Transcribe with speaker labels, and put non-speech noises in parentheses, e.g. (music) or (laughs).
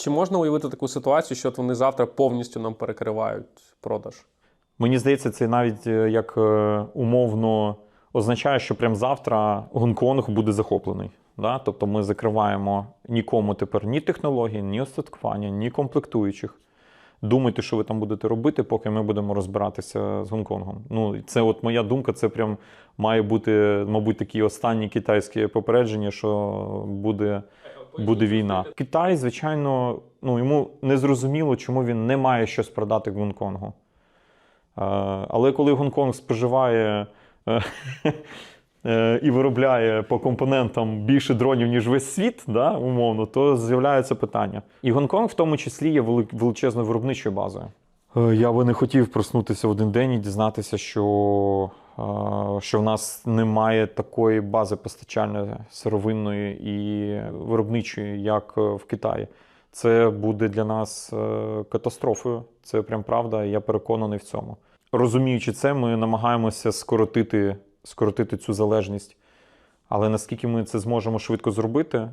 Speaker 1: Чи можна уявити таку ситуацію, що вони завтра повністю нам перекривають продаж?
Speaker 2: Мені здається, це навіть е, як е, умовно означає, що прямо завтра Гонконг буде захоплений. Да? Тобто ми закриваємо нікому тепер ні технології, ні остаткування, ні комплектуючих. Думайте, що ви там будете робити, поки ми будемо розбиратися з Гонконгом. Ну, це от моя думка, це прям має бути, мабуть, такі останні китайські попередження, що буде, буде війна. Китай, звичайно, ну, йому не зрозуміло, чому він не має щось продати Гонконгу. Е, Але коли Гонконг споживає е, (laughs) е, і виробляє по компонентам більше дронів, ніж весь світ, да, умовно, то з'являється питання. І Гонконг в тому числі є величезною виробничою базою. Я би не хотів проснутися в один день і дізнатися, що, що в нас немає такої бази постачання сировинної і виробничої, як е, в Китаї. Це буде для нас е, катастрофою. Це прям правда, я переконаний в цьому. Розуміючи це, ми намагаємося скоротити, скоротити цю залежність. Але наскільки ми це зможемо швидко зробити,